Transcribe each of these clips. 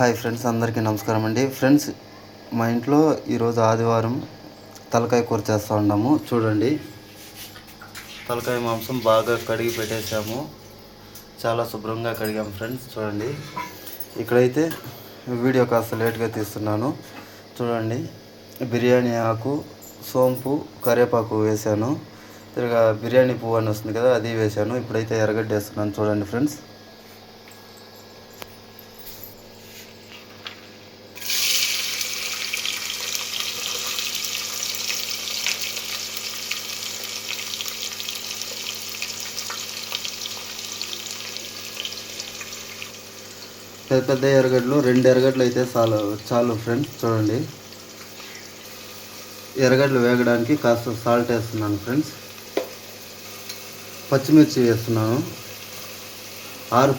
Hi friends అందరికీ నమస్కారం అండి. ఫ్రెండ్స్ మా ఇంట్లో ఈరోజు ఆదివారం తలకాయ కూర చేస్తూ ఉన్నాము. చూడండి. తలకాయ మాంసం బాగా కడిగి పెట్టేసాము చాలా శుభ్రంగా కడిగాము ఫ్రెండ్స్ చూడండి. ఇక్కడైతే వీడియో కాస్త లేట్గా తీస్తున్నాను. చూడండి. బిర్యానీ ఆకు సోంపు కరివేపాకు వేశాను. తిరగా బిర్యానీ పువ్వు అని వస్తుంది కదా అది వేశాను. ఇప్పుడైతే ఎర్రగడ్డ వేస్తున్నాను. చూడండి ఫ్రెండ్స్. పెద్ద పెద్ద ఎర్రగడ్డలు రెండు ఎర్రగడ్డలు అయితే చాలు చాలు ఫ్రెండ్స్ చూడండి. ఎర్రగడ్డలు వేగడానికి కాస్త సాల్ట్ వేస్తున్నాను ఫ్రెండ్స్ పచ్చిమిర్చి వేస్తున్నాను. ఆరు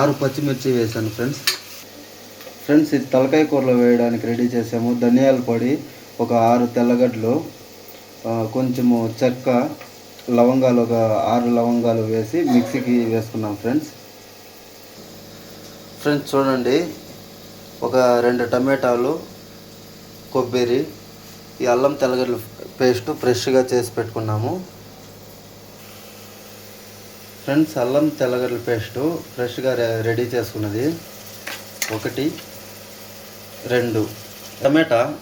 ఆరు పచ్చిమిర్చి వేసాను ఫ్రెండ్స్ ఫ్రెండ్స్ ఇది తలకాయ కూరలో వేయడానికి రెడీ చేసాము. ధనియాల పొడి ఒక ఆరు తెల్లగడ్డలు కొంచెము చెక్క లవంగాలు ఒక ఆరు లవంగాలు వేసి మిక్సీకి వేసుకున్నాం ఫ్రెండ్స్ ఫ్రెండ్స్ చూడండి. ఒక రెండు టమాటాలు కొబ్బరి ఈ అల్లం తెల్లగడ్డల పేస్ట్ ఫ్రెష్గా చేసి పెట్టుకున్నాము. ఫ్రెండ్స్ అల్లం తెల్లగడ్డల పేస్ట్ ఫ్రెష్గా రె- రెడీ చేసుకున్నది. ఒకటి రెండు. టమాటా.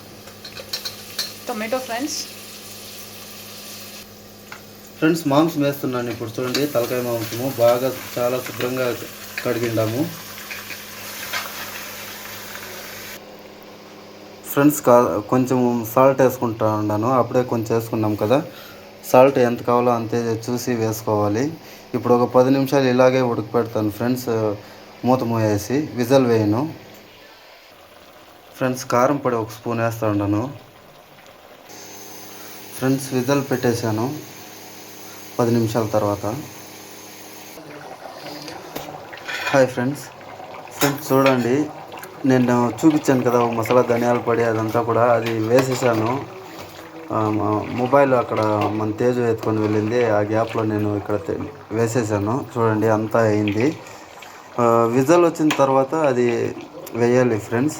Tomato friends. ఫ్రెండ్స్ మాంసం వేస్తున్నాను. ఇప్పుడు చూడండి తలకాయ మాంసము. బాగా చాలా శుభ్రంగా కడిగిండాము ఫ్రెండ్స్ కా కొంచెం సాల్ట్ వేసుకుంటా ఉన్నాను అప్పుడే కొంచెం వేసుకున్నాం కదా. సాల్ట్ ఎంత కావాలో అంతే చూసి వేసుకోవాలి. ఇప్పుడు ఒక పది నిమిషాలు ఇలాగే ఉడకపెడతాను ఫ్రెండ్స్. మూత మూయేసి విజల్ వేయను. ఫ్రెండ్స్ కారం పొడి ఒక స్పూన్ వేస్తూ ఉన్నాను ఫ్రెండ్స్ విజల్ పెట్టేశాను పది నిమిషాల తర్వాత. Hi friends. ఫ్రెండ్స్ చూడండి. నేను చూపించాను కదా మసాలా ధనియాల పొడి అదంతా కూడా. అది వేసేసాను. మొబైల్ అక్కడ మన తేజు ఎత్తుకొని వెళ్ళింది. ఆ గ్యాప్లో నేను ఇక్కడ వేసేసాను. చూడండి అంతా అయింది. విజల్ వచ్చిన తర్వాత అది వేయాలి ఫ్రెండ్స్.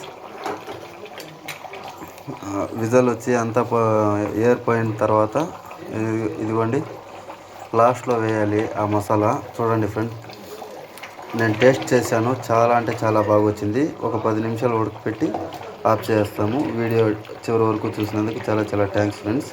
విజల్ వచ్చి అంతా ఎయిర్ పోయిన తర్వాత ఇది- ఇదిగోండి లాస్ట్లో వేయాలి ఆ మసాలా. చూడండి ఫ్రెండ్స్ నేను టేస్ట్ చేశాను. చాలా అంటే చాలా బాగా వచ్చింది ఒక పది నిమిషాలు ఉడకపెట్టి ఆఫ్ చేస్తాము. వీడియో చివరి వరకు చూసినందుకు చాలా చాలా థ్యాంక్స్ ఫ్రెండ్స్.